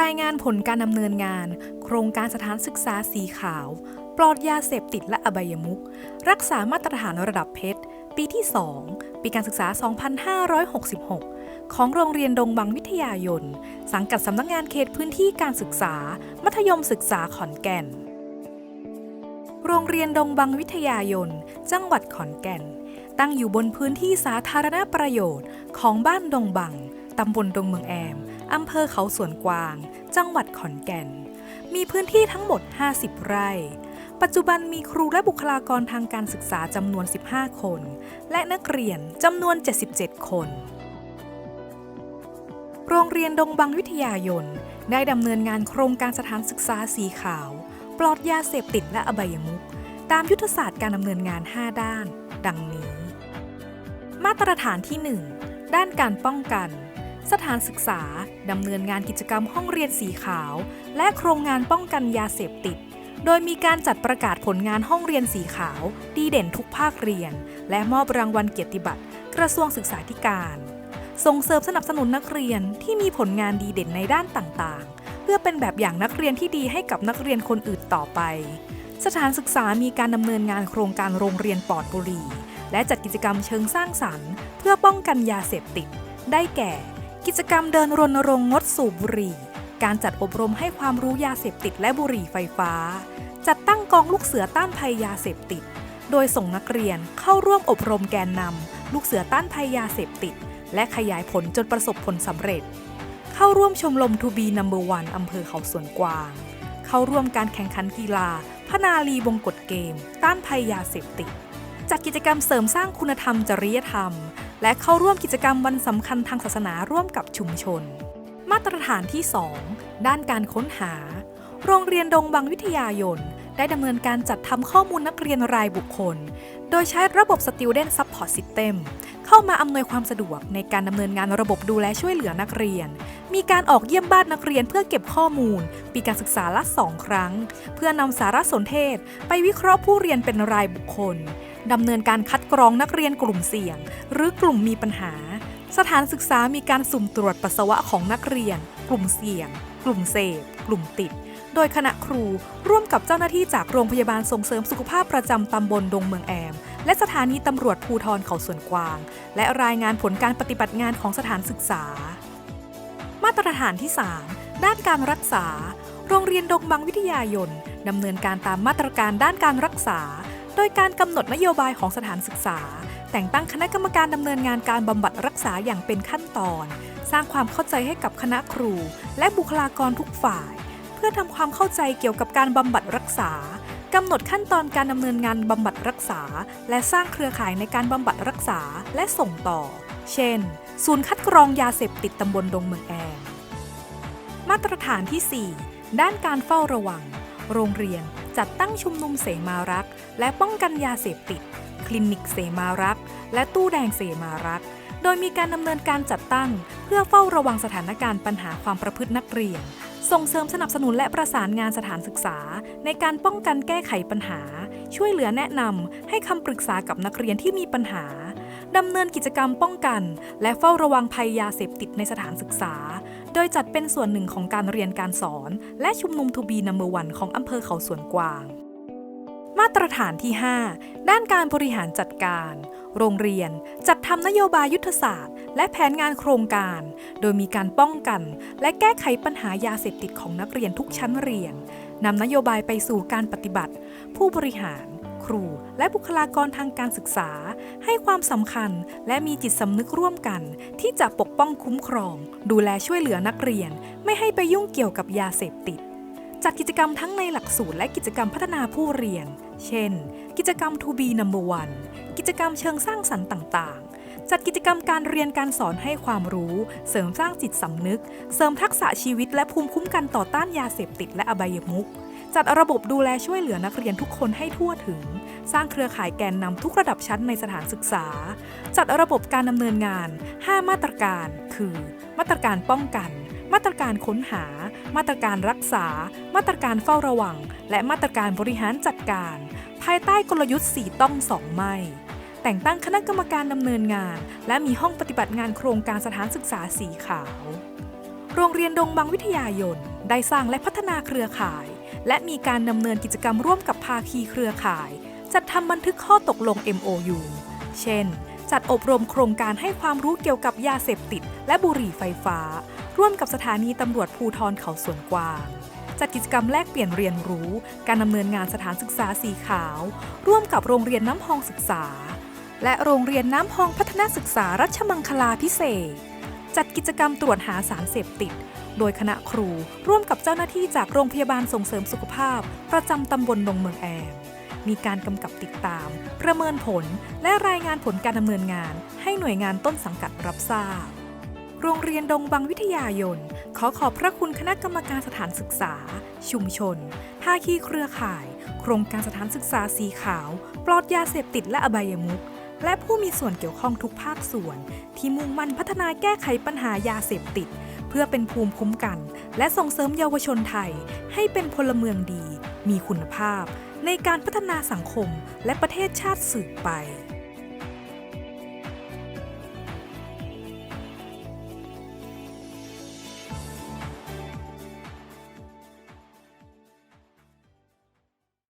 รายงานผลการดำเนินงาน โครงการสถานศึกษาสีขาว ปลอดยาเสพติดและอบายมุขรักษามาตรฐานระดับเพชร ปีที่ 2 ปีการศึกษา 2566 ของโรงเรียนดงบังวิทยายน สังกัดสำนักงานเขตพื้นที่การศึกษา มัธยมศึกษาขอนแก่น โรงเรียนดงบังวิทยายน จังหวัดขอนแก่น ตั้งอยู่บนพื้นที่สาธารณประโยชน์ของบ้านดงบัง ตำบลดงเมืองแอม อำเภอเขาสวนกวาง จังหวัดขอนแก่น มีพื้นที่ทั้งหมด 50 ไร่ ปัจจุบันมีครูและบุคลากรทางการศึกษาจำนวน 15 คน และนักเรียนจำนวน 77 คน โรงเรียนดงบังวิทยายน ได้ดำเนินงานโครงการสถานศึกษาสีขาว ปลอดยาเสพติดและอบายมุขตามยุทธศาสตร์การดำเนินงาน 5 ด้าน ดังนี้ มาตรฐานที่ 1 ด้านการป้องกัน สถานศึกษา ดำเนินงานกิจกรรมห้องเรียนสีขาว และโครงงานป้องกันยาเสพติด โดยมีการจัดประกาศผลงานห้องเรียนสีขาว ดีเด่นทุกภาคเรียน และมอบรางวัลเกียรติบัตร กระทรวงศึกษาธิการ ส่งเสริมสนับสนุนนักเรียนที่มีผลงานดีเด่นในด้านต่างๆ เพื่อเป็นแบบอย่างนักเรียนที่ดีให้กับนักเรียนคนอื่นต่อไป สถานศึกษามีการดำเนินงานโครงการโรงเรียนปลอดบุหรี่และจัดกิจกรรมเชิงสร้างสรรค์ เพื่อป้องกันยาเสพติด ได้แก่ กิจกรรมเดินรณรงค์งดสูบบุหรี่ การจัดอบรมให้ความรู้ยาเสพติดและบุหรี่ไฟฟ้า จัดตั้งกองลูกเสือต้านภัยยาเสพติด โดยส่งนักเรียนเข้าร่วมอบรมแกนนำลูกเสือต้านภัยยาเสพติด และขยายผลจนประสบผลสำเร็จ เข้าร่วมชมรมทูบีนัมเบอร์วันอำเภอเขาสวนกวาง เข้าร่วมการแข่งขันกีฬา พนาลีบงกฎเกม ต้านภัยยาเสพติด จัดกิจกรรมเสริมสร้างคุณธรรมจริยธรรม และเข้าร่วมกิจกรรมวันสำคัญทางศาสนาร่วมกับชุมชน มาตรฐานที่ 2 ด้านการค้นหา โรงเรียนดงบังวิทยายน ได้ดำเนินการจัดทำข้อมูลนักเรียนรายบุคคล โดยใช้ระบบ Student Support System เข้ามาอำนวยความสะดวกในการดำเนินงานระบบดูแลช่วยเหลือนักเรียน มีการออกเยี่ยมบ้านนักเรียนเพื่อเก็บข้อมูล ปีการศึกษาละ2ครั้ง เพื่อนำสารสนเทศ ไปวิเคราะห์ผู้เรียนเป็นรายบุคคล ดำเนินการคัดกรองนักเรียนกลุ่มเสี่ยง หรือกลุ่มมีปัญหา สถานศึกษามีการสุ่มตรวจปัสสาวะของนักเรียน กลุ่มเสี่ยง กลุ่มเสพ กลุ่มติด โดยคณะครูร่วมกับเจ้าหน้าที่จากโรงพยาบาลส่งเสริมสุขภาพประจำตำบลดงเมืองแอม และสถานีตำรวจภูทรเขาสวนกวาง และรายงานผลการปฏิบัติงานของสถานศึกษา มาตรฐานที่ 3 ด้านการรักษา โรงเรียนดงบังวิทยายนดำเนินการตามมาตรการด้านการรักษา โดยการกำหนดนโยบายของสถานศึกษา แต่งตั้งคณะกรรมการดำเนินงานการบำบัดรักษาอย่างเป็นขั้นตอน สร้างความเข้าใจให้กับคณะครู และบุคลากรทุกฝ่าย เพื่อทำความเข้าใจเกี่ยวกับการบำบัดรักษากำหนดขั้นตอนการดำเนินงานบำบัดรักษา และสร้างเครือข่ายในการบำบัดรักษาและส่งต่อ เช่น ศูนย์คัดกรองยาเสพติดตำบลดงเมืองแอมมาตรฐานที่ 4 ด้านการเฝ้าระวัง โรงเรียน จัดตั้งชุมนุมเสมารักและป้องกันยาเสพติด คลินิกเสมารักและตู้แดงเสมารักโดยมีการดำเนินการจัดตั้ง เพื่อเฝ้าระวังสถานการณ์ปัญหาความประพฤตินักเรียน ส่งเสริมสนับสนุนและประสานงานสถานศึกษา ในการป้องกันแก้ไขปัญหา ช่วยเหลือแนะนำให้คำปรึกษากับนักเรียนที่มีปัญหาดำเนินกิจกรรมป้องกัน และเฝ้าระวังภัยยาเสพติดในสถานศึกษา โดยจัดเป็นส่วนหนึ่งของการเรียนการสอน และชุมนุมทูบีนัมเบอร์วันของอำเภอเขาสวนกวาง มาตรฐานที่ 5 ด้านการบริหารจัดการ โรงเรียนจัดทำนโยบายยุทธศาสตร์ และแผนงานโครงการ โดยมีการป้องกัน และแก้ไขปัญหายาเสพติดของนักเรียนทุกชั้นเรียนนำนโยบายไปสู่การปฏิบัติ ผู้บริหาร ครู และบุคลากรทางการศึกษา ให้ความสำคัญและมีจิตสำนึกร่วมกัน ที่จะปกป้องคุ้มครอง ดูแลช่วยเหลือนักเรียน ไม่ให้ไปยุ่งเกี่ยวกับยาเสพติดจัดกิจกรรมทั้งในหลักสูตรและกิจกรรมพัฒนาผู้เรียน เช่น กิจกรรม To be number one กิจกรรมเชิงสร้างสรรค์ต่างๆ จัดกิจกรรมการเรียนการสอนให้ความรู้ เสริมสร้างจิตสำนึก เสริมทักษะชีวิตและภูมิคุ้มกันต่อต้านยาเสพติดและอบายมุข จัดระบบดูแลช่วยเหลือนักเรียนทุกคนให้ทั่วถึง สร้างเครือข่ายแกนนำทุกระดับชั้นในสถานศึกษา จัดระบบการดำเนินงาน 5 มาตรการ คือ มาตรการป้องกัน มาตรการค้นหา มาตรการรักษา มาตรการเฝ้าระวัง และมาตรการบริหารจัดการ ภายใต้กลยุทธ์4ต้อง2ไม่แต่งตั้งคณะกรรมการดำเนินงาน และมีห้องปฏิบัติงานโครงการสถานศึกษาสีขาว โรงเรียนดงบังวิทยายน ได้สร้างและพัฒนาเครือข่าย และมีการดำเนินกิจกรรมร่วมกับภาคีเครือข่าย จัดทำบันทึกข้อตกลง MOU เช่น จัดอบรมโครงการให้ความรู้เกี่ยวกับยาเสพติด และบุหรี่ไฟฟ้า ร่วมกับสถานีตำรวจภูทรเขาสวนกวางจัดกิจกรรมแลกเปลี่ยนเรียนรู้ การดำเนินงานสถานศึกษาสีขาว ร่วมกับโรงเรียนน้ำพองศึกษา และโรงเรียนน้ำพองพัฒนาศึกษารัชมังคลาพิเศษ จัดกิจกรรมตรวจหาสารเสพติด โดยคณะครู ร่วมกับเจ้าหน้าที่จากโรงพยาบาลส่งเสริมสุขภาพ ประจำตำบลดงเมืองแอมมีการกำกับติดตาม ประเมินผล และรายงานผลการดำเนินงาน ให้หน่วยงานต้นสังกัดรับทราบ โรงเรียนดงบังวิทยายน ขอขอบพระคุณคณะกรรมการสถานศึกษา ชุมชน ภาคีเครือข่าย โครงการสถานศึกษาสีขาว ปลอดยาเสพติดและอบายมุขและผู้มีส่วนเกี่ยวข้องทุกภาคส่วน ที่มุ่งมั่นพัฒนาแก้ไขปัญหายาเสพติด พื่อเป็นภูมิคุ้มกัน และส่งเสริมเยาวชนไทย ให้เป็นพลเมืองดี มีคุณภาพ ในการพัฒนาสังคมและประเทศชาติสืบไป